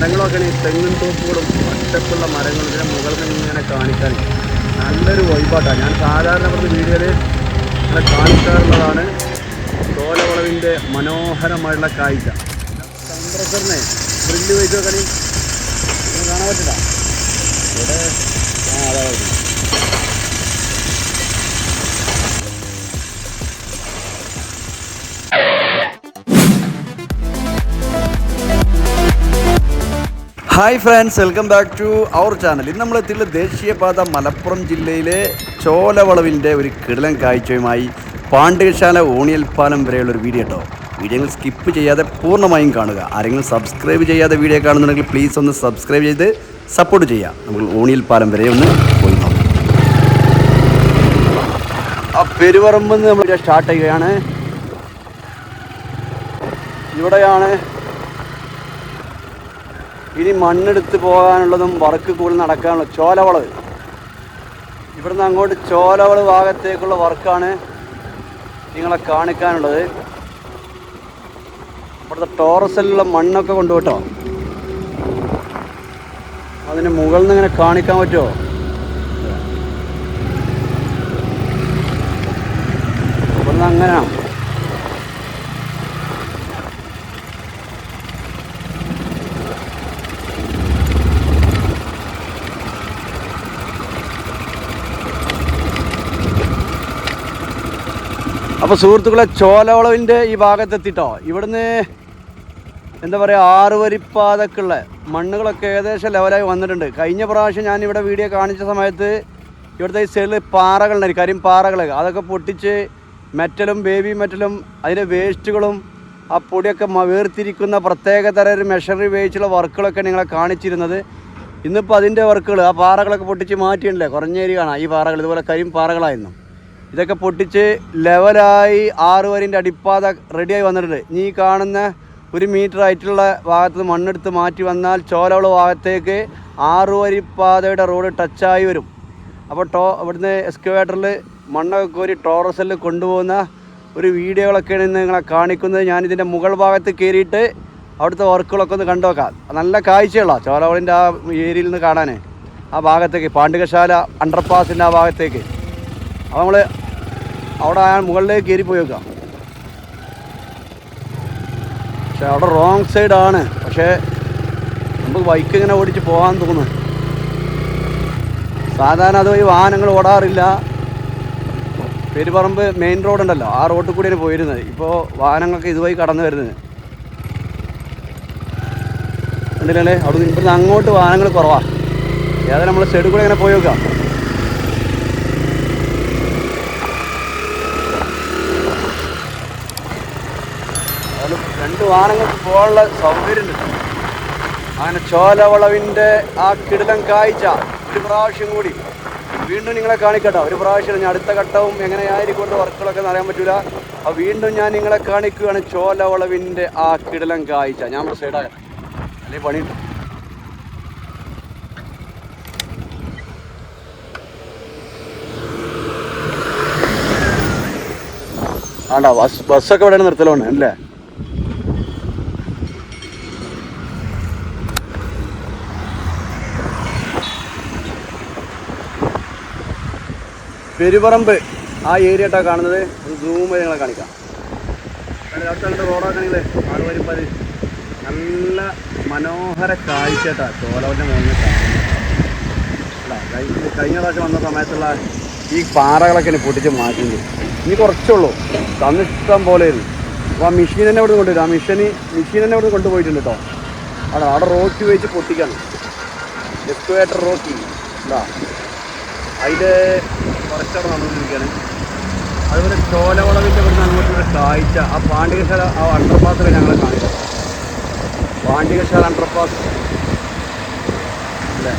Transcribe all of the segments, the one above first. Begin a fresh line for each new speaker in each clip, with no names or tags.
മരങ്ങളൊക്കെ ഈ തെങ്ങിൻ തോപ്പുകളും ഒറ്റക്കുള്ള മരങ്ങളും ഇതിനെ മുകളിൽ നിന്ന് ഇങ്ങനെ കാണിക്കാൻ. നല്ലൊരു വൈബാട്ടാണ് ഞാൻ സാധാരണ പറഞ്ഞ വീഡിയോയിൽ ഇങ്ങനെ കാണിക്കാറുള്ളതാണ് ചോലവളവിന്റെ മനോഹരമായിട്ടുള്ള കാഴ്ച. കംപ്രസറിനെ ഫ്രില്ല് വെച്ച് നോക്കണി കാണാൻ പറ്റില്ല. ഇവിടെ ആ അതാ hi friends welcome back to our channel ഇന്ന് നമ്മൾ എത്തിയുള്ള ദേശീയപാത മലപ്പുറം ജില്ലയിലെ ചോലവളവിന്റെ ഒരു കിടലൻ കാഴ്ചയുമായി പാണ്ഡ്യശാല ഓണിയൽപ്പാലം വരെയുള്ള ഒരു വീഡിയോ കേട്ടോ വീഡിയോകൾ സ്കിപ്പ് ചെയ്യാതെ പൂർണമായും കാണുക. ആരെങ്കിലും സബ്സ്ക്രൈബ് ചെയ്യാതെ വീഡിയോ കാണുന്നുണ്ടെങ്കിൽ പ്ലീസ് ഒന്ന് സബ്സ്ക്രൈബ് ചെയ്ത് സപ്പോർട്ട് ചെയ്യാം നമ്മൾ ഓണിയൽപ്പാലം വരെ ഒന്ന് പോയി നോക്കാം. ആ പെരുവറമ്പ് നമ്മൾ സ്റ്റാർട്ട് ചെയ്യുകയാണ്. ഇവിടെയാണ് ഇനി മണ്ണെടുത്ത് പോകാനുള്ളതും വർക്ക് കൂടുതൽ നടക്കാനുള്ള ചോലവളവ്. ഇവിടുന്ന് അങ്ങോട്ട് ചോലവളവ് ഭാഗത്തേക്കുള്ള വർക്കാണ് നിങ്ങളെ കാണിക്കാനുള്ളത്. ഇവിടുത്തെ ടോറസിലുള്ള മണ്ണൊക്കെ കൊണ്ടുപോട്ടോ അതിന് മുകളിൽ നിന്ന് ഇങ്ങനെ കാണിക്കാൻ പറ്റുമോ? ഇവിടുന്ന് അങ്ങനെയാണ് അപ്പോൾ സുഹൃത്തുക്കളെ ചോലവളവിന്റെ ഈ ഭാഗത്തെത്തിട്ടോ. ഇവിടുന്ന് എന്താ പറയുക ആറ് വരിപ്പാതക്കുള്ള മണ്ണുകളൊക്കെ ഏകദേശം ലെവലായി വന്നിട്ടുണ്ട്. കഴിഞ്ഞ പ്രാവശ്യം ഞാൻ ഇവിടെ വീഡിയോ കാണിച്ച സമയത്ത് ഇവിടുത്തെ ഈ സൈഡിൽ കരിം പാറകൾ അതൊക്കെ പൊട്ടിച്ച് മെറ്റലും ബേബി മെറ്റലും അതിന്റെ വേസ്റ്റുകളും ആ പൊടിയൊക്കെ വേർതിരിക്കുന്ന പ്രത്യേക തരം ഒരു മെഷറി ഉപയോഗിച്ചുള്ള വർക്കുകളൊക്കെ നിങ്ങളെ കാണിച്ചിരുന്നത്. ഇന്നിപ്പോൾ അതിന്റെ വർക്കുകൾ ആ പാറകളൊക്കെ പൊട്ടിച്ച് മാറ്റിയിട്ടില്ലേ? കുറഞ്ഞേരി കാണാം ഈ പാറകൾ ഇതുപോലെ കരിമ്പാറകളായിരുന്നു ഇതൊക്കെ പൊട്ടിച്ച് ലെവലായി ആറ് വരിന്റെ അടിപ്പാത റെഡിയായി വന്നിട്ടുണ്ട്. നീ കാണുന്ന ഒരു മീറ്റർ ആയിട്ടുള്ള ഭാഗത്ത് മണ്ണെടുത്ത് മാറ്റി വന്നാൽ ചോലവള ഭാഗത്തേക്ക് ആറ് വരിപ്പാതയുടെ റോഡ് ടച്ചായി വരും. അപ്പോൾ ടോ ഇവിടുന്ന് എക്സ്കവേറ്ററിൽ മണ്ണൊക്കെ കോരി ടോറസിൽ കൊണ്ടുപോകുന്ന ഒരു വീഡിയോകളൊക്കെയാണ് ഇന്ന് നിങ്ങളെ കാണിക്കുന്നത്. ഞാനിതിന്റെ മുകൾ ഭാഗത്ത് കയറിയിട്ട് അവിടുത്തെ വർക്കുകളൊക്കെ ഒന്ന് കണ്ടു നോക്കാം നല്ല കാഴ്ചകളാണ് ചോലവളിന്റെ ആ ഏരിയയിൽ നിന്ന് കാണാൻ. ആ ഭാഗത്തേക്ക് പാണ്ഡികശാല അണ്ടർപാസിന്റെ ആ ഭാഗത്തേക്ക്. അപ്പോൾ നമ്മൾ അവിടെ മുകളിലേക്ക് കയറി പോയി നോക്കാം. പക്ഷെ അവിടെ റോങ് സൈഡാണ് പക്ഷേ നമുക്ക് ബൈക്ക് ഇങ്ങനെ ഓടിച്ച് പോകാൻ തോന്നുന്നു. സാധാരണ അതുവഴി വാഹനങ്ങൾ ഓടാറില്ല. പെരുപറമ്പ് മെയിൻ റോഡ് ഉണ്ടല്ലോ. ആ റോഡിൽ കൂടിയാണ് പോയിരുന്നത്. ഇപ്പോൾ വാഹനങ്ങൾക്ക് ഇതുവഴി കടന്നു വരുന്നത്. ഉണ്ടല്ലേ അവിടെ ഇവിടുന്ന് അങ്ങോട്ട് വാഹനങ്ങൾ കുറവാണ് ഏതായാലും നമ്മൾ സൈഡിൽ കൂടെ ഇങ്ങനെ പോയി നോക്കാം അതിലും രണ്ട് വാഹനങ്ങൾക്ക് പോകാനുള്ള സൗകര്യം അങ്ങനെ ചോലവളവിന്റെ ആ കിടിലം കാഴ്ച ഒരു പ്രാവശ്യം കൂടി. വീണ്ടും നിങ്ങളെ കാണിക്കട്ടോ. ഒരു പ്രാവശ്യം ഞാൻ അടുത്ത ഘട്ടവും എങ്ങനെയായിരിക്കും കൊണ്ട് വർക്കുകളൊക്കെ അറിയാൻ പറ്റൂല. അപ്പോൾ വീണ്ടും ഞാൻ നിങ്ങളെ കാണിക്കുകയാണ് ചോലവളവിന്റെ ആ കിടിലം കാഴ്ച. ഞാൻ സൈഡാകാം അല്ലെങ്കിൽ പണിയുണ്ട് ആണ്ടാ ബസ് ബസ്സൊക്കെ ഇവിടെ നിർത്തലോണ്ട് അല്ലേ? പെരുപറമ്പ് ആ ഏരിയ ആയിട്ടാണ് കാണുന്നത്. സൂം ചെയ്ത് നിങ്ങളെ കാണിക്കാം. അടുത്ത റോഡാക്കണെങ്കിൽ ആറ് വരുമ്പോൾ നല്ല മനോഹര കാഴ്ച കേട്ടാ ചോലവന്റെ മുകളിൽ കഴിഞ്ഞ പ്രാവശ്യം വന്ന സമയത്തുള്ള ഈ പാറകളൊക്കെ പൊട്ടിച്ച് മാറ്റിയിട്ടുണ്ട്. ഇനി കുറച്ചുള്ളൂ തന്നിഷ്ടം പോലെ അപ്പോൾ ആ മെഷീൻ തന്നെ ഇവിടെ കൊണ്ടുവരും. ആ മെഷീന് മെഷീൻ തന്നെ ഇവിടെ കൊണ്ടുപോയിട്ടുണ്ട് കേട്ടോ അവിടെ അവിടെ റോക്കി വെച്ച് പൊട്ടിക്കാണ്. എക്സ്കുവേറ്റർ റോക്കി എന്താ അതിന്റെ കുറച്ചവിടെ നടന്നുകൊണ്ടിരിക്കുകയാണ്. അതുപോലെ ചോലവളവിന്റെ ഇവിടുന്ന് അങ്ങോട്ടുള്ള കാഴ്ച. ആ പാണ്ഡികശാല ആ അണ്ടർപാസിൽ ഞങ്ങളെ കാണിക്കാം പാണ്ഡികശാല അണ്ടർപാസ് അല്ലേ?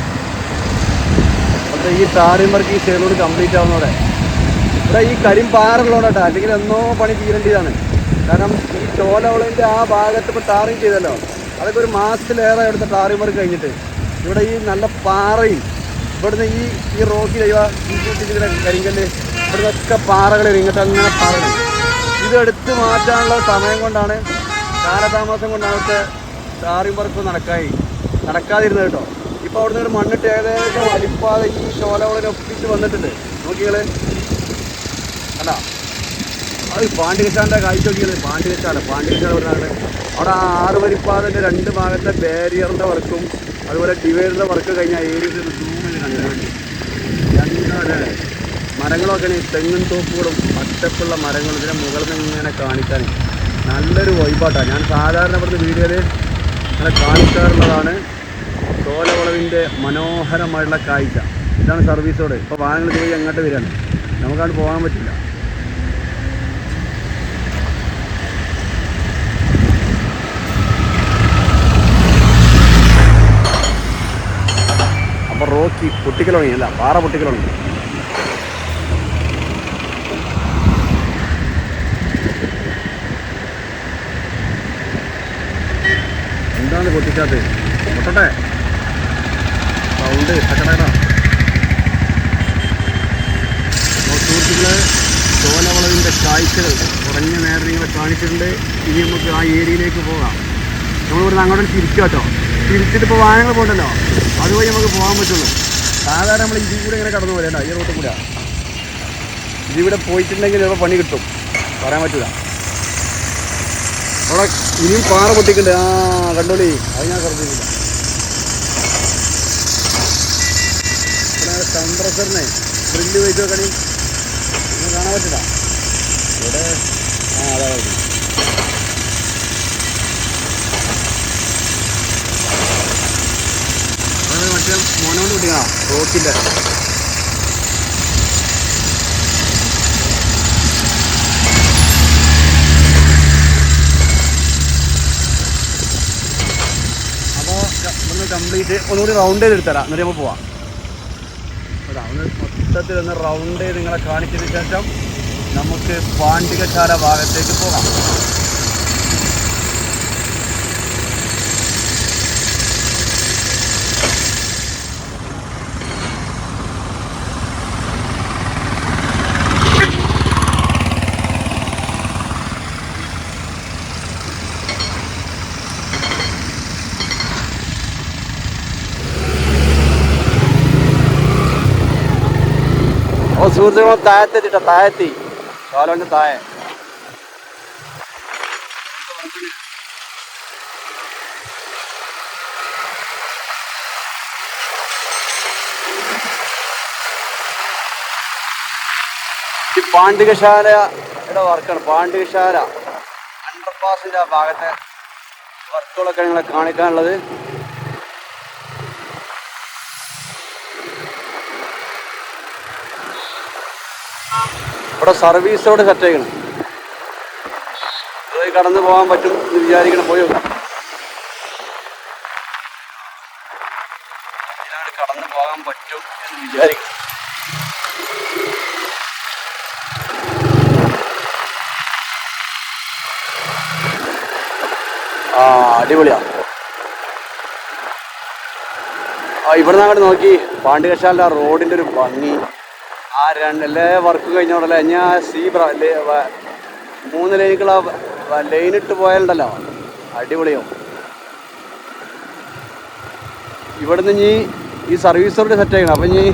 അപ്പോൾ ഈ ടാറിമർക്ക് ഈ സൈഡിലൂടെ കംപ്ലീറ്റ് ആവുന്നതോടെ. ഇവിടെ ഈ കരിമ്പാറകളോടട്ടോ അല്ലെങ്കിൽ എന്നോ പണി തീരേണ്ടതാണ്. കാരണം ഈ ചോലവളവിന്റെ ആ ഭാഗത്ത് ഇപ്പോൾ ടാറിങ് ചെയ്തല്ലോ. അതൊക്കെ ഒരു മാസത്തിലേറെ ഇവിടുത്തെ ടാറിമർക്ക് കഴിഞ്ഞിട്ട്. ഇവിടെ ഈ നല്ല പാറയും ഇവിടുന്ന് ഈ ഈ റോക്കി ഈ കൂട്ടിച്ചിങ്ങനെ കരിങ്കല്ല് ഇവിടുന്നൊക്കെ പാറകൾ ഇങ്ങോട്ട് അങ്ങനെ പാറകൾ ഇത് എടുത്ത് മാറ്റാനുള്ള സമയം കൊണ്ടാണ് കാലതാമസം കൊണ്ടാണ് അവിടുത്തെ ടാറിംഗ് വർക്ക് നടക്കായി. നടക്കാതിരുന്നത് കേട്ടോ. ഇപ്പോൾ അവിടുന്ന് ഒരു മണ്ണിട്ട് ഏകദേശം വലിപ്പാതെ ഈ ചോലവളനെ ഒപ്പിച്ച് വന്നിട്ടുണ്ട്. നോക്കികൾ അല്ല. അത് പാണ്ഡികശാലിന്റെ കാഴ്ച നോക്കിയത് പാണ്ഡികശാല പാണ്ഡികശാല പറഞ്ഞാണ് അവിടെ ആറ് വരിപ്പാതിന്റെ രണ്ട് ഭാഗത്തെ ബാരിയറിന്റെ വർക്കും അതുപോലെ ഡിവൈഡറിന്റെ വർക്ക് കഴിഞ്ഞാൽ ഏരിയയിൽ കണ്ടു മരങ്ങളൊക്കെ തെങ്ങും തോപ്പുകളും പച്ചപ്പുള്ള മരങ്ങളും ഇതിന്റെ മുകളിൽ നിന്ന് ഇങ്ങനെ കാണിക്കാൻ നല്ലൊരു വൈബാട്ടാണ് ഞാൻ സാധാരണ ഇവിടുന്ന് വീഡിയോയിൽ ഇങ്ങനെ കാണിക്കാറുള്ളതാണ് ചോലവളവിന്റെ മനോഹരമായിട്ടുള്ള കാഴ്ച. ഇതാണ് സർവീസ് റോഡ് ഇപ്പോൾ വാഹനങ്ങൾ പോയി അങ്ങോട്ട് വരികയാണ്? നമുക്കവിടെ പോകാൻ പറ്റില്ല. അപ്പോൾ റോക്കി പൊട്ടിക്കൽ അല്ല പാറ പൊട്ടിക്കൽ എന്താണ് പൊട്ടിക്കാത്തത്? പൊട്ടട്ടെ. സൗണ്ട് സുഹൃത്തുക്കളെ ചോലവളവിന്റെ കാഴ്ചകൾ കുറഞ്ഞ നേരം നിങ്ങളെ കാണിച്ചിട്ടുണ്ട്. ഇനി നമുക്ക് ആ ഏരിയയിലേക്ക് പോകാം. നമ്മളിവിടെ അങ്ങോട്ട് തിരിക്കാം കേട്ടോ തിരിച്ചിട്ട് ഇപ്പോൾ വാഹനങ്ങൾ പോകണ്ടല്ലോ അതുവഴി നമുക്ക് പോകാൻ പറ്റുള്ളൂ. സാധാരണ നമ്മൾ ഇതിൽ കൂടെ ഇങ്ങനെ കടന്നു പോലെയല്ല ഈ റോട്ടും കൂടെ. ഇതിവിടെ പോയിട്ടുണ്ടെങ്കിൽ ചിലപ്പോൾ പണി കിട്ടും. പറയാൻ പറ്റില്ല അവിടെ ഇനിയും പാറ പൊട്ടിക്കുന്നുണ്ട് ആ കണ്ടോളി. അത് ഞാൻ ശ്രദ്ധിച്ചില്ല ഇവിടെ കംപ്രസറിനെ ഡ്രില്ല് വെച്ച് നോക്കണി കാണാൻ പറ്റില്ല ഇവിടെ ആ അതാ പറ്റി അത് മോനോണ്ട് കുട്ടികളാ റോക്കിന്റെ അപ്പോൾ നമ്മൾ കംപ്ലീറ്റ് ഒന്നുകൂടി റൗണ്ട് ചെയ്ത് എടുത്തരാം. എന്നിട്ട് നമ്മൾ പോവാം. ഒന്ന് മൊത്തത്തിൽ ഒന്ന് റൗണ്ട് ചെയ്ത് നിങ്ങളെ കാണിച്ചതിന് ശേഷം നമുക്ക് പാണ്ഡികശാല ഭാഗത്തേക്ക് പോകാം. ഓ സുഹൃത്തുക്കൾ താഴത്തി. ചോലോന്റെ താഴെ. ഈ പാണ്ഡികശാലയുടെ വർക്കാണ്. പാണ്ഡികശാല. അണ്ടർപാസിന്റെ ആ ഭാഗത്തെ വർക്കുകളൊക്കെ നിങ്ങളെ കാണിക്കാനുള്ളത്. ഇവിടെ സർവീസ് റോഡ് സെറ്റ് ചെയ്യണം കടന്നു പോകാൻ പറ്റും എന്ന് വിചാരിക്കണം പോയോ? കടന്നു പോകാൻ പറ്റും എന്ന് വിചാരിക്കണം. ആ അടിപൊളിയാ. ആ നിന്ന് അങ്ങോട്ട് നോക്കി. പാണ്ഡികശാലിന്റെ ആ റോഡിന്റെ ഒരു ഭംഗി. ആ രണ്ട് വർക്ക് ഉടനെ ഞാൻ സീബ്ര മൂന്ന് ലൈനുകൾ ലൈൻ ഇട്ട് പോയാലുണ്ടല്ലോ. അടിപൊളിയോ ഇവിടുന്ന് ഇനി ഈ സർവീസ് റോഡ് സെറ്റ് ചെയ്യണം അപ്പം ഇനി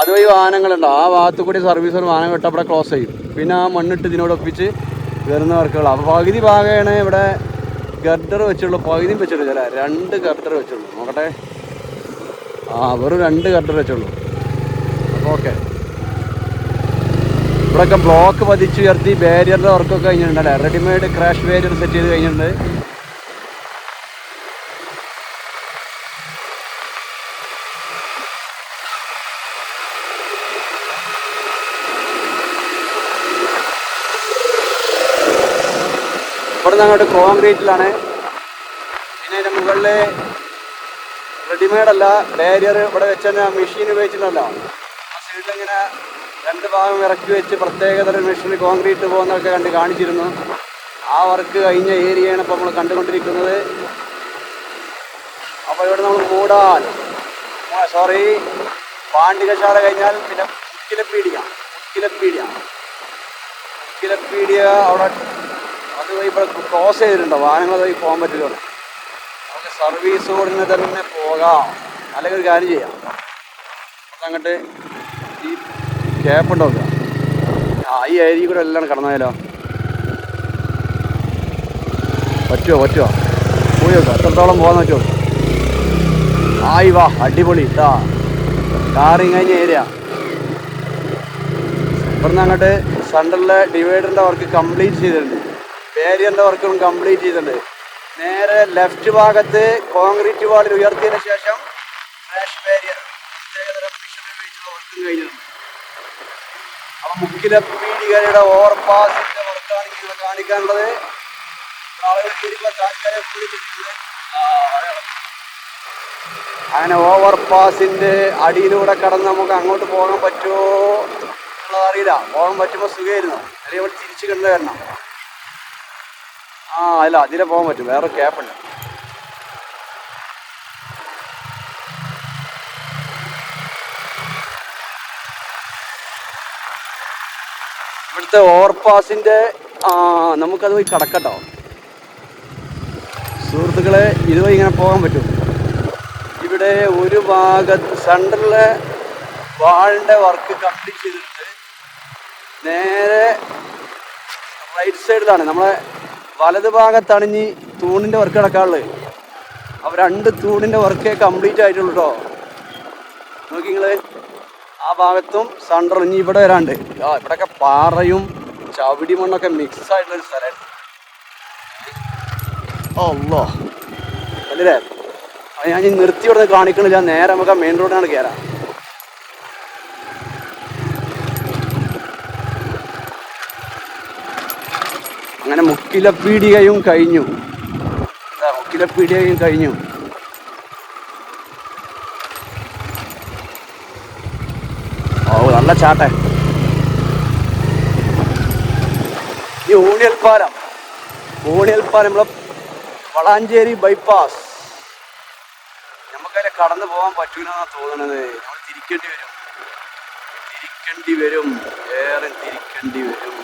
അതുവഴി വാഹനങ്ങളുണ്ട്. ആ ഭാഗത്ത് കൂടി സർവീസ് റോഡ് വാഹനം വിട്ട് അവിടെ ക്ലോസ് ചെയ്യും. പിന്നെ ആ മണ്ണിട്ട് ഇതിനോട് ഒപ്പിച്ച് വരുന്ന വർക്കുകൾ അപ്പോൾ പകുതി ഭാഗമാണ് ഇവിടെ ഗർഡർ വെച്ചുള്ളൂ. പകുതിയും വെച്ചുള്ളൂ ചില രണ്ട് ഗർഡർ വെച്ചുള്ളൂ. നോക്കട്ടെ. ആ വെറും രണ്ട് ഗർഡർ വെച്ചുള്ളൂ. അപ്പോൾ ഓക്കെ ഇവിടെയൊക്കെ ബ്ലോക്ക് പതിച്ചുയർത്തി ബാരിയറിന്റെ വർക്കൊക്കെ കഴിഞ്ഞിട്ടുണ്ട് അല്ലേ റെഡിമെയ്ഡ് ക്രാഷ് ബാരിയർ സെറ്റ് ചെയ്ത് കഴിഞ്ഞിട്ടുണ്ട്. ഇവിടെ നിന്ന് അങ്ങോട്ട് കോൺക്രീറ്റിലാണ് പിന്നെ അതിന്റെ മുകളിൽ റെഡിമെയ്ഡ് അല്ല ബാരിയർ ഇവിടെ വെച്ച് തന്നെ മെഷീൻ ഉപയോഗിച്ചിട്ടുണ്ടല്ലോ. ആ സൈഡിൽ ഇങ്ങനെ രണ്ട് ഭാഗം ഇറക്കി വെച്ച് പ്രത്യേകതരം മെഷീനിൽ കോൺക്രീറ്റ് പോകുന്നതൊക്കെ കണ്ട് കാണിച്ചിരുന്നു. ആ വർക്ക് കഴിഞ്ഞ ഏരിയയാണ് ഇപ്പോൾ നമ്മൾ കണ്ടുകൊണ്ടിരിക്കുന്നത്. അപ്പോൾ ഇവിടെ നമ്മൾ മൂടാൻ. സോറി പാണ്ഡികശാല കഴിഞ്ഞാൽ പിന്നെ മുക്കിലപ്പീടിയ മുക്കിലപ്പീടിയ മുക്കിലപ്പീടിയ അവിടെ അത് ഇവിടെ ക്രോസ് ചെയ്തിട്ടുണ്ടോ. വാഹനങ്ങൾ അതുവഴി പോകാൻ പറ്റില്ല. നമുക്ക് സർവീസ് റോഡിന് തന്നെ പോകാം. അല്ലെങ്കിൽ ഒരു കാര്യം ചെയ്യാം. അങ്ങോട്ട് ക്യാപ്പ് ഉണ്ടാവുക ആ ഈ ഏരിയ കൂടെ എല്ലാം കടന്നായാലോ? പറ്റുമോ പറ്റുമോ പോയി നോക്കാം എത്രത്തോളം പോകാൻ നോക്കിയോ ആയി വാ അടിപൊളി ഇതാ കാറിങ് കഴിഞ്ഞ ഏരിയ. ഇവിടുന്ന് അങ്ങോട്ട് സെൻട്രലിലെ ഡിവൈഡറിന്റെ വർക്ക് കംപ്ലീറ്റ് ചെയ്തിട്ടുണ്ട്. ബാരിയറിന്റെ വർക്കും കംപ്ലീറ്റ് ചെയ്തിട്ടുണ്ട്. നേരെ ലെഫ്റ്റ് ഭാഗത്ത് കോൺക്രീറ്റ് വാളിൽ ഉയർത്തിയതിന് ശേഷം ബാരിയർ പ്രത്യേകതരം ഉപയോഗിച്ചുള്ള വർക്കും കഴിഞ്ഞിട്ടുണ്ട്. മുക്കിലെ പീഡികരുടെ ഓവർപാസിന്റെ വർക്കാണ് ഇവിടെ കാണിക്കാനുള്ളത്. അങ്ങനെ ഓവർ പാസിന്റെ അടിയിലൂടെ കടന്ന് നമുക്ക് അങ്ങോട്ട് പോകാൻ പറ്റുമോ എന്നുള്ളത് അറിയില്ല. പോകാൻ പറ്റുമ്പോൾ സുഖമായിരുന്നു. അല്ലെങ്കിൽ ഇവിടെ തിരിച്ചു കണ്ടു വരണം. ആ അല്ല അതിലെ പോകാൻ പറ്റും. വേറെ ക്യാപ്പുണ്ട് ഇവിടുത്തെ ഓവർപാസിന്റെ ആ നമുക്കത് പോയി കടക്കട്ടോ. സുഹൃത്തുക്കളെ ഇതുവഴി ഇങ്ങനെ പോകാൻ പറ്റും. ഇവിടെ ഒരു ഭാഗത്ത് സെൻട്രലിലെ വാളിന്റെ വർക്ക് കംപ്ലീറ്റ് ചെയ്തിട്ട് നേരെ റൈറ്റ് സൈഡിലാണ് നമ്മളെ വലത് ഭാഗത്താണ് ഇനി തൂണിന്റെ വർക്ക് കിടക്കാനുള്ളത് അപ്പോൾ രണ്ട് തൂണിന്റെ വർക്കേ കംപ്ലീറ്റ് ആയിട്ടുള്ളൂ കേട്ടോ നോക്കി നിങ്ങൾ ആ ഭാഗത്തും സെൻട്രൽ ഇനി ഇവിടെ വരാണ്ട്. ആ ഇവിടെയൊക്കെ പാറയും ചവിടി മണ്ണൊക്കെ മിക്സ് ആയിട്ടുള്ളൊരു സ്ഥലമാണ് ഓ അല്ലേ? അത് ഞാൻ ഈ നിർത്തി ഇവിടെ കാണിക്കണില്ല. നേരെ നമുക്ക് മെയിൻ റോഡിനാണ് കയറാം അങ്ങനെ മുക്കിലപ്പീടികയും കഴിഞ്ഞു. മുക്കിലപ്പീടികയും കഴിഞ്ഞു. ഓ നല്ല ചാട്ടെ. ഈ ഊണിയൽ പാലം. പാലം നമ്മളെ വളാഞ്ചേരി ബൈപ്പാസ് നമുക്കതിലെ കടന്നു പോകാൻ പറ്റൂലെന്നാണ് തോന്നണത്. നമ്മൾ തിരിക്കേണ്ടി വരും. തിരിക്കേണ്ടി വരും. ഏറെ തിരിക്കേണ്ടി വരും.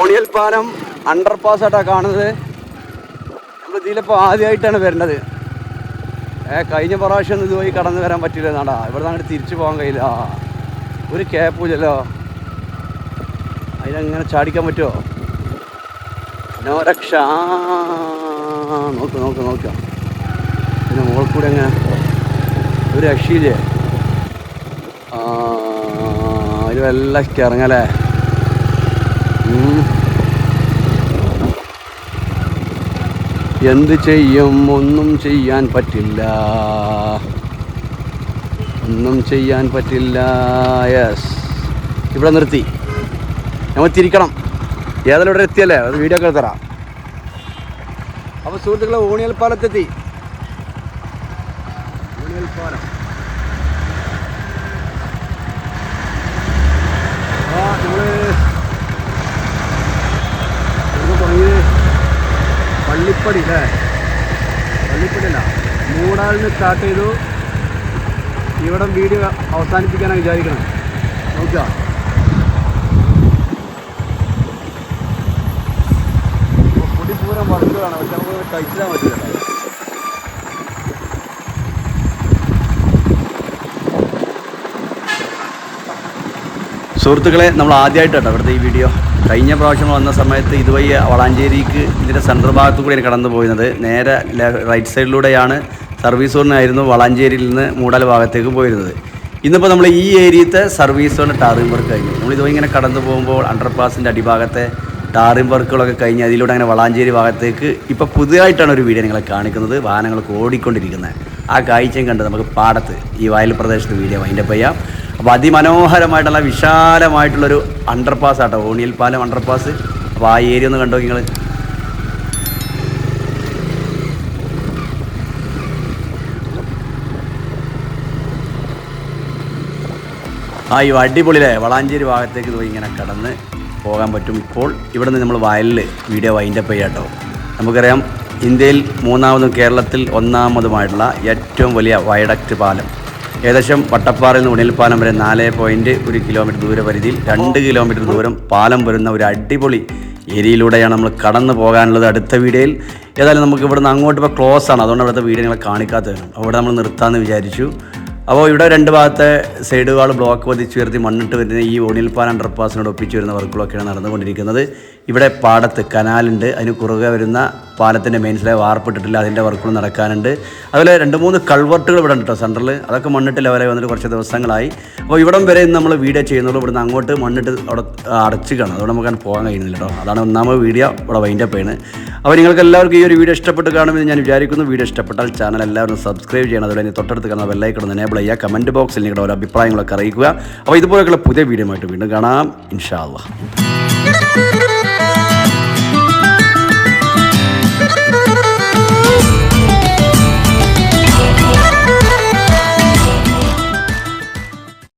ഓണിയൽ പാലം അണ്ടർ പാസ് ആയിട്ടാ കാണുന്നത്. നമ്മൾ ഇതിലിപ്പോൾ ആദ്യമായിട്ടാണ് വരുന്നത്. ഏ കഴിഞ്ഞ പ്രാവശ്യം ഒന്നും ഇതുവഴി കടന്നു വരാൻ പറ്റില്ല എന്നാടാ ഇവിടെ അങ്ങോട്ട് തിരിച്ചു പോകാൻ കഴിയില്ല. ഒരു കേപ്പൂലല്ലോ അതിനങ്ങനെ ചാടിക്കാൻ പറ്റുമോ നോരക്ഷ നോക്ക് നോക്ക് നോക്ക. പിന്നെ മുകൾ കൂടെ അങ്ങനെ ഒരു രക്ഷയില്ലേ? വല്ല ഇറങ്ങല്ലേ? എന്ത് ചെയ്യും? ഒന്നും ചെയ്യാൻ പറ്റില്ല. ഒന്നും ചെയ്യാൻ പറ്റില്ല. യെസ് ഇവിടെ നിർത്തി. നമ്മൾ തിരിക്കണം. ഏതായാലും ഇവിടെ എത്തിയല്ലേ? വീഡിയോ ഒക്കെ തരാം. അപ്പോൾ സുഹൃത്തുക്കളെ ഊണിയൽ പാലത്തെത്തി ഊണിയൽ പാലം ആ നമ്മൾ ഇവിടുന്ന് തുടങ്ങിയത് പള്ളിപ്പടി അല്ലേ പള്ളിപ്പടി അല്ല നിന്ന് സ്റ്റാർട്ട് ചെയ്തു. ഇവിടം വീഡിയോ അവസാനിപ്പിക്കാനാണ് വിചാരിക്കണം. നോക്കുക. പൊടി പൂരം വളർത്തുകയാണ് പക്ഷെ നമുക്ക് കഴിച്ചിടാൻ പറ്റില്ല. സുഹൃത്തുക്കളെ നമ്മൾ ആദ്യമായിട്ടാണ് അവിടുത്തെ ഈ വീഡിയോ. കഴിഞ്ഞ പ്രാവശ്യം വന്ന സമയത്ത് ഇതുവഴി വളാഞ്ചേരിക്ക് ഇതിന്റെ സെൻട്രൽ ഭാഗത്തു കൂടിയാണ് കടന്നു പോയിരുന്നത്. നേരെ റൈറ്റ് സൈഡിലൂടെയാണ് സർവീസ് റോഡിനായിരുന്നു വളാഞ്ചേരിയിൽ നിന്ന് മൂടാൽ ഭാഗത്തേക്ക് പോയിരുന്നത്. ഇന്നിപ്പോൾ നമ്മൾ ഈ ഏരിയത്തെ സർവീസ് റോഡ് ടാറിംഗ് വർക്ക് കഴിഞ്ഞു. നമ്മൾ ഇതുവഴി ഇങ്ങനെ കടന്നു പോകുമ്പോൾ അണ്ടർപാസിന്റെ അടിഭാഗത്തെ ടാറിംഗ് വർക്കുകളൊക്കെ കഴിഞ്ഞ് അതിലൂടെ അങ്ങനെ വളാഞ്ചേരി ഭാഗത്തേക്ക് ഇപ്പോൾ പുതിയതായിട്ടാണ് ഒരു വീഡിയോ നിങ്ങളെ കാണിക്കുന്നത്. വാഹനങ്ങൾ ഓടിക്കൊണ്ടിരിക്കുന്നത്. ആ കാഴ്ചയും കണ്ട് നമുക്ക് പാടത്ത് ഈ വയൽ പ്രദേശത്ത് വീഡിയോ വൈൻഡപ്പ് ചെയ്യാം. അപ്പോൾ അതിമനോഹരമായിട്ടുള്ള വിശാലമായിട്ടുള്ളൊരു അണ്ടർപാസ് ആട്ടോ. ഓണിയൽ പാലം അണ്ടർപാസ് അപ്പോൾ ആ ഏരിയ ഒന്ന് കണ്ടോ നിങ്ങൾ ആ ഈ അടിപൊളിയിലെ വളാഞ്ചേരി ഭാഗത്തേക്ക് പോയി ഇങ്ങനെ കടന്ന് പോകാൻ പറ്റും. ഇപ്പോൾ ഇവിടെ നിന്ന് നമ്മൾ വയലിൽ വീഡിയോ വൈൻഡപ്പ് ചെയ്യാം കേട്ടോ നമുക്കറിയാം ഇന്ത്യയിൽ മൂന്നാമതും കേരളത്തിൽ ഒന്നാമതുമായിട്ടുള്ള ഏറ്റവും വലിയ വയഡക്റ്റ് പാലം. ഏകദേശം വട്ടപ്പാറയിൽ നിന്ന് ഉണിൽപ്പാലം വരെ നാല് പോയിന്റ് ഒരു കിലോമീറ്റർ ദൂരപരിധിയിൽ രണ്ട് കിലോമീറ്റർ ദൂരം പാലം വരുന്ന ഒരു അടിപൊളി ഏരിയയിലൂടെയാണ് നമ്മൾ കടന്നു പോകാനുള്ളത് അടുത്ത വീഡിയോയിൽ. ഏതായാലും നമുക്ക് ഇവിടുന്ന് അങ്ങോട്ട് ഇപ്പോൾ ക്ലോസ് ആണ്. അതുകൊണ്ട് അവിടുത്തെ വീഡിയോ നിങ്ങളെ കാണിക്കാത്തതിനും അവിടെ നമ്മൾ നിർത്താമെന്ന് വിചാരിച്ചു. അപ്പോൾ ഇവിടെ രണ്ട് ഭാഗത്തെ സൈഡുകൾ ബ്ലോക്ക് വധിച്ചുയർത്തി മണ്ണിട്ട് വരുന്ന ഈ ഓണിൽപ്പാൻ അണ്ടർപാസിനോട് ഒപ്പിച്ച് വരുന്ന വർക്കുകളൊക്കെയാണ് നടന്നുകൊണ്ടിരിക്കുന്നത്. ഇവിടെ പാടത്ത് കനാലുണ്ട്. അതിന് കുറുകെ വരുന്ന പാലത്തിന്റെ മെയിൻസിലെ വാർപ്പിട്ടിട്ടില്ല. അതിന്റെ വർക്കുകൾ നടക്കാനുണ്ട്. അതുപോലെ രണ്ട് മൂന്ന് കൾവർട്ടുകൾ ഇവിടെ ഉണ്ട് കേട്ടോ സെന്ററിൽ അതൊക്കെ മണ്ണിട്ട് ലെവലായി വന്നിട്ട് കുറച്ച് ദിവസങ്ങളായി. അപ്പോൾ ഇവിടം വരെ നമ്മൾ വീഡിയോ ചെയ്യുന്നുള്ളൂ. ഇവിടുന്ന് അങ്ങോട്ട് മണ്ണിട്ട് അവിടെ അടച്ച് കാണും. അതുകൊണ്ട് നമുക്ക് പോകാൻ കഴിയുന്നില്ല കേട്ടോ അതാണ് ഒന്നാമത് വീഡിയോ ഇവിടെ വൈൻഡപ്പ് ചെയ്യുന്നത് അപ്പോൾ നിങ്ങൾക്ക് എല്ലാവർക്കും ഈ ഒരു വീഡിയോ ഇഷ്ടപ്പെട്ട് കാണുമെന്ന് ഞാൻ വിചാരിക്കുന്നു. വീഡിയോ ഇഷ്ടപ്പെട്ടാൽ ചാനൽ എല്ലാവരും സബ്സ്ക്രൈബ് ചെയ്യണം. അതുപോലെ തൊട്ടടുത്ത് കാണുന്ന ബെല്ലൈക്കണം എനേബിൾ ചെയ്യുക. കമന്റ് ബോക്സിൽ നിങ്ങളുടെ ഓരോ അഭിപ്രായങ്ങളൊക്കെ അറിയിക്കുക. അപ്പോൾ ഇതുപോലെയുള്ള പുതിയ വീഡിയോ ആയിട്ട് വീണ്ടും കാണാം. ഇൻഷാ അള്ളാഹ്